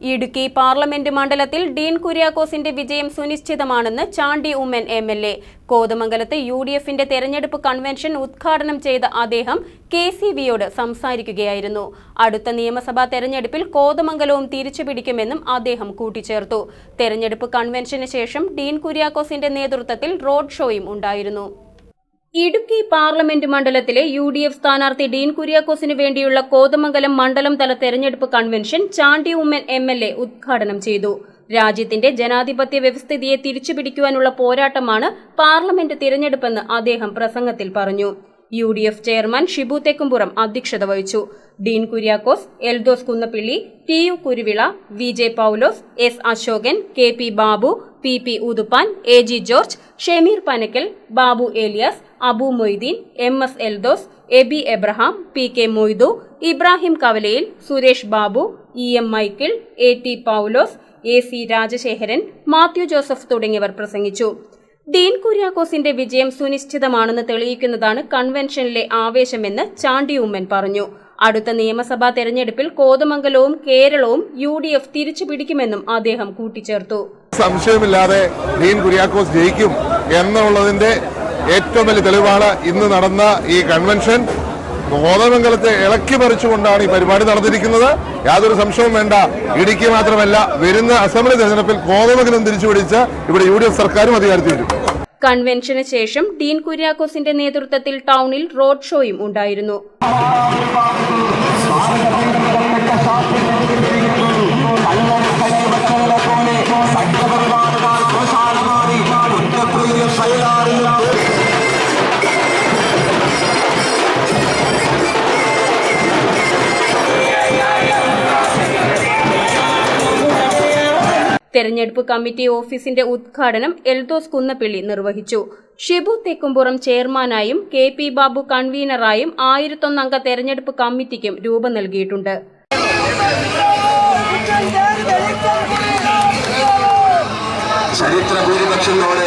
Idukki parliament മണ്ഡലത്തിൽ ഡീൻ കുര്യാക്കോസിന്റെ വിജയം സുനിശ്ചിതമാണെന്ന് Chandy Oommen M L A. കോതമംഗലത്ത് യു ഡി എഫിന്റെ തെരഞ്ഞെടുപ്പ് കൺവെൻഷൻ ഉദ്ഘാടനം ചെയ്ത അദ്ദേഹം കെ സി വിയോട് സംസാരിക്കുകയായിരുന്നു. അടുത്ത നിയമസഭാ തെരഞ്ഞെടുപ്പിൽ കോതമംഗലവും തിരിച്ചുപിടിക്കുമെന്നും അദ്ദേഹം കൂട്ടിച്ചേർത്തു. തെരഞ്ഞെടുപ്പ് കൺവെൻഷന് ശേഷം ഡീൻ കുര്യാക്കോസിന്റെ നേതൃത്വത്തിൽ റോഡ് ഷോയും ഉണ്ടായിരുന്നു. ഇടുക്കി പാർലമെന്റ് മണ്ഡലത്തിലെ യു ഡി എഫ് സ്ഥാനാർത്ഥി ഡീൻ കുര്യാക്കോസിന് വേണ്ടിയുള്ള കോതമംഗലം മണ്ഡലം തല തെരഞ്ഞെടുപ്പ് convention Chandy Oommen M L A ഉദ്ഘാടനം ചെയ്തു. രാജ്യത്തിന്റെ ജനാധിപത്യ വ്യവസ്ഥിതിയെ തിരിച്ചുപിടിക്കുവാനുള്ള പോരാട്ടമാണ് പാർലമെന്റ് തിരഞ്ഞെടുപ്പെന്ന് അദ്ദേഹം പ്രസംഗത്തിൽ പറഞ്ഞു. U D F chairman Shibu Thekkumpuram അധ്യക്ഷത വഹിച്ചു. Dean Kuriakose Eldhose Kunnappilly T U Kuruvila V J Paulose S Ashokan K P Babu P P Uthuppan A G George Shemeer Panakkal Babu Elias Abu Moideen M S Eldhose Eby Abraham P K Moidu Ibrahim Kavalayil Suresh Babu E M Michael A T Paulose A C Rajasekharan Mathew Joseph തുടങ്ങിയവർ പ്രസംഗിച്ചു. ഡീൻ കുര്യാക്കോസിന്റെ വിജയം സുനിശ്ചിതമാണെന്ന് തെളിയിക്കുന്നതാണ് കൺവെൻഷനിലെ ആവേശമെന്ന് ചാണ്ടി ഉമ്മൻ പറഞ്ഞു. അടുത്ത നിയമസഭാ തെരഞ്ഞെടുപ്പിൽ കോതമംഗലവും കേരളവും U D F തിരിച്ചു പിടിക്കുമെന്നും അദ്ദേഹം കൂട്ടിച്ചേർത്തു. സംശയമില്ലാതെ ഡീൻ കുര്യാക്കോസ് ജയിക്കും എന്നുള്ളതിന്റെ ഏറ്റവും വലിയ തെളിവാണ് ഇന്ന് നടന്ന ഈ കൺവെൻഷൻ. കോതമംഗലത്തെ ഇളക്കി മറിച്ചുകൊണ്ടാണ് ഈ പരിപാടി നടന്നിരിക്കുന്നത്. യാതൊരു സംശയവും വേണ്ട. ഇടുക്കി മാത്രമല്ല വരുന്ന അസംബ്ലി തെരഞ്ഞെടുപ്പിൽ കോതമംഗലം തിരിച്ചുപിടിച്ച് ഇവിടെ യു ഡി എഫ് സർക്കാരും അധികാരത്തിൽ വരും. കൺവെൻഷന് ശേഷം ഡീൻ കുര്യാക്കോസിന്റെ നേതൃത്വത്തിൽ ടൗണിൽ റോഡ് ഷോയും ഉണ്ടായിരുന്നു. തെരഞ്ഞെടുപ്പ് കമ്മിറ്റി ഓഫീസിന്റെ ഉദ്ഘാടനം എൽദോസ് കുന്നപ്പിള്ളി നിർവഹിച്ചു. ഷിബു തെക്കുംപുറം ചെയർമാനായും കെ പി ബാബു കൺവീനറായും ആയിരത്തൊന്നംഗ തെരഞ്ഞെടുപ്പ് കമ്മിറ്റിക്കും രൂപം നൽകിയിട്ടുണ്ട്. ചരിത്ര ഭൂരിപക്ഷത്തോടെ